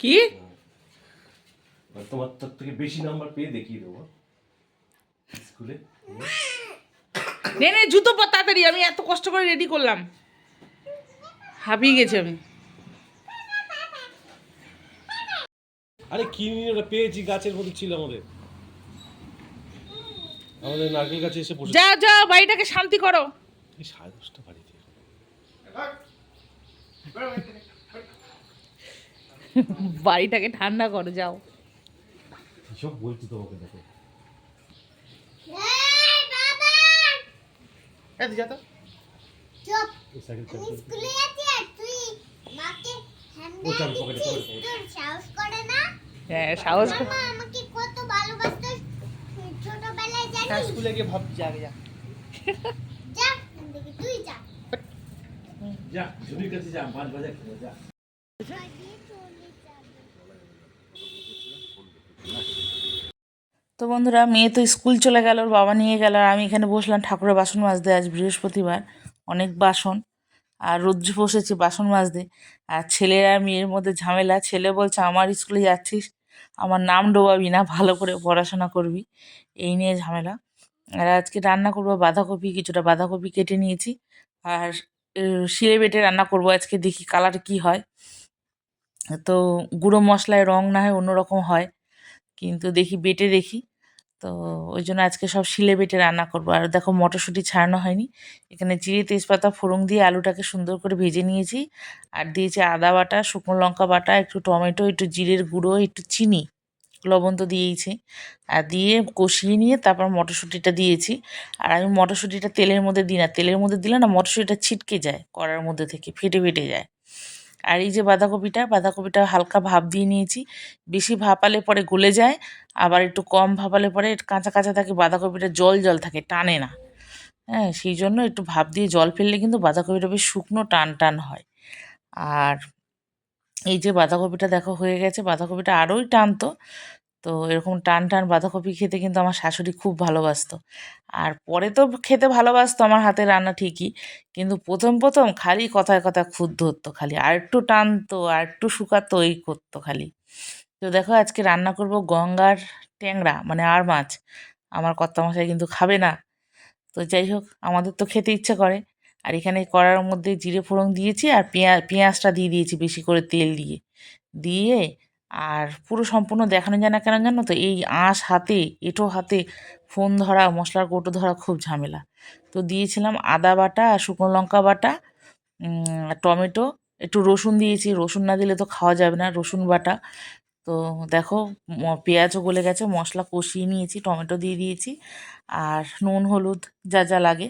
কি? তোমার তার থেকে বেশি নাম্বার পেয়ে দেখিয়ে দেবো। স্কুলে? নে নে জুতো পর তাড়াতাড়ি আমি এত কষ্ট করে রেডি করলাম। হাঁপিয়ে গেছি আমি। আরে কি নিয়ে ওটা পেয়েছি গাছের মধ্যে ছিল আমাদের। আমাদের নারকেল গাছে এসে বসে যাও যাও বাড়িটাকে শান্তি করো। এই সাড়ে দশটা বাড়িটাকে ঠান্ডা করো যাও। সব বলছি তোমাকে দেখো। যা হ্যাঁ সাহস আমাকে কত ভালোবাসতো। ছোটবেলায় হ্যাঁ, স্কুলে গিয়ে ভাবছি আগে যা। যা থেকে তুই যা। যা কাছে যা বাজার যা। তো বন্ধুরা, মেয়ে তো স্কুল চলে গেল, ওর বাবা নিয়ে গেল, আর আমি এখানে বসলাম ঠাকুরের বাসন মাজতে আজ বৃহস্পতিবার, অনেক বাসন, আর রুদ্র বসেছে বাসন মাজতে, আর ছেলের মেয়ের মধ্যে ঝামেলা, ছেলে বলছে, আমার স্কুলে যাচ্ছিস, আমার নাম ডোবাবি না, ভালো করে পড়াশোনা করবি এই নিয়ে ঝামেলা। আর আজকে রান্না করব বাঁধাকপি, কিছুটা বাঁধাকপি কেটে নিয়েছি, আর শিলে বেটে রান্না করব আজকে, দেখি কালার কি হয়। তো গুঁড়ো মশলায় রং না হয়, অন্যরকম হয়, কিন্তু দেখি বেটে দেখি। তো ওই জন্য আজকে সব শিলে বেটে রান্না করব। আর দেখো মটরশুঁটি ছাড়ানো হয়নি। এখানে জিরে তেজপাতা, ফোড়ন দিয়ে আলুটাকে সুন্দর করে ভেজে নিয়েছি। আর দিয়েছি আদা বাটা, শুকনো লঙ্কা বাটা, একটু টমেটো, একটু জিরের গুঁড়ো, একটু চিনি। লবণ তো দিয়েইছি। আর দিয়ে কষিয়ে নিয়ে তারপর মটরশুঁটিটা দিয়েছি। আর আমি মটরশুঁটিটা তেলের মধ্যে দিই না। তেলের মধ্যে দিলে না মটরশুঁটিটা ছিটকে যায় কড়ার মধ্যে থেকে, ফেটে ফেটে যায়। আর এই যে বাঁধাকপিটা বাঁধাকপিটা হালকা ভাপ দিয়ে নিয়েছি। বেশি ভাপালে পরে গলে যায়, আবার একটু কম ভাপালে পরে কাঁচা কাঁচা থাকে, বাঁধাকপিটা জল জল থাকে, টানে না। হ্যাঁ সেই জন্য একটু ভাপ দিয়ে জল ফেললে কিন্তু বাঁধাকপিটা বেশ শুকনো, টান টান হয়। আর এই যে বাঁধাকপিটা দেখো হয়ে গেছে, বাঁধাকপিটা আরোই টানতো। তো এরকম টান টান বাঁধাকপি খেতে কিন্তু আমার শাশুড়ি খুব ভালোবাসতো। আর পরে তো খেতে ভালোবাসতো, আমার হাতে রান্না ঠিকই। কিন্তু প্রথম প্রথম খালি কথায় কথায় খুদ ধরতো খালি। আর একটু টানতো, আর একটু শুকাতো, এই করতো খালি। তো দেখো আজকে রান্না করব গঙ্গার ট্যাংরা মানে আর মাছ। আমার কর্তামশাই কিন্তু খাবে না। তো যাই হোক, আমাদের তো খেতে ইচ্ছে করে। আর এখানে কড়ার মধ্যে জিরে ফোড়ন দিয়েছি আর পেঁয়াজ পেঁয়াজটা দিয়ে দিয়েছি বেশি করে তেল দিয়ে। দিয়ে আর পুরো সম্পূর্ণ দেখানো যায় না কেন জানো তো? এই আঁশ হাতে, এঁটো হাতে ফোন ধরা, মশলার কৌটো ধরা খুব ঝামেলা। তো দিয়েছিলাম আদা বাটা আর শুকনো লঙ্কা বাটা টমেটো, একটু রসুন দিয়েছি। রসুন না দিলে তো খাওয়া যাবে না। রসুন বাটা তো দেখো পেঁয়াজও গলে গেছে, মশলা কষিয়ে নিয়েছি, টমেটো দিয়ে দিয়েছি আর নুন, হলুদ যা যা লাগে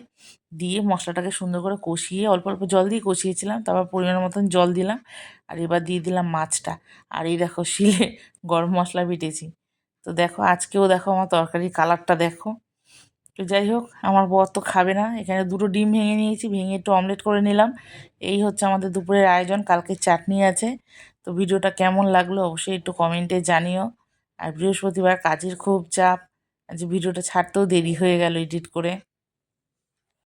দিয়ে মশলাটাকে সুন্দর করে কষিয়ে অল্প অল্প জল দিয়ে কষিয়েছিলাম, তারপর পরিমাণ মতন জল দিলাম আর এবার দিয়ে দিলাম মাছটা। আর এই দেখো, শিলে গরম মশলা বেটেছি। তো দেখো, আজকেও দেখো আমার তরকারির কালারটা দেখো। তো যাই হোক, আমার বর তো খাবে না, এখানে দুটো ডিম ভেঙে নিয়েছি, ভেঙে একটু অমলেট করে নিলাম। এই হচ্ছে আমাদের দুপুরের আয়োজন, কালকে চাটনি আছে। তো ভিডিওটা কেমন লাগল অবশ্যই একটু কমেন্টে জানিও। আর বৃহস্পতিবার কাজের খুব চাপ, আজ ভিডিওটা ছাড়তেও দেরি হয়ে গেল এডিট করে।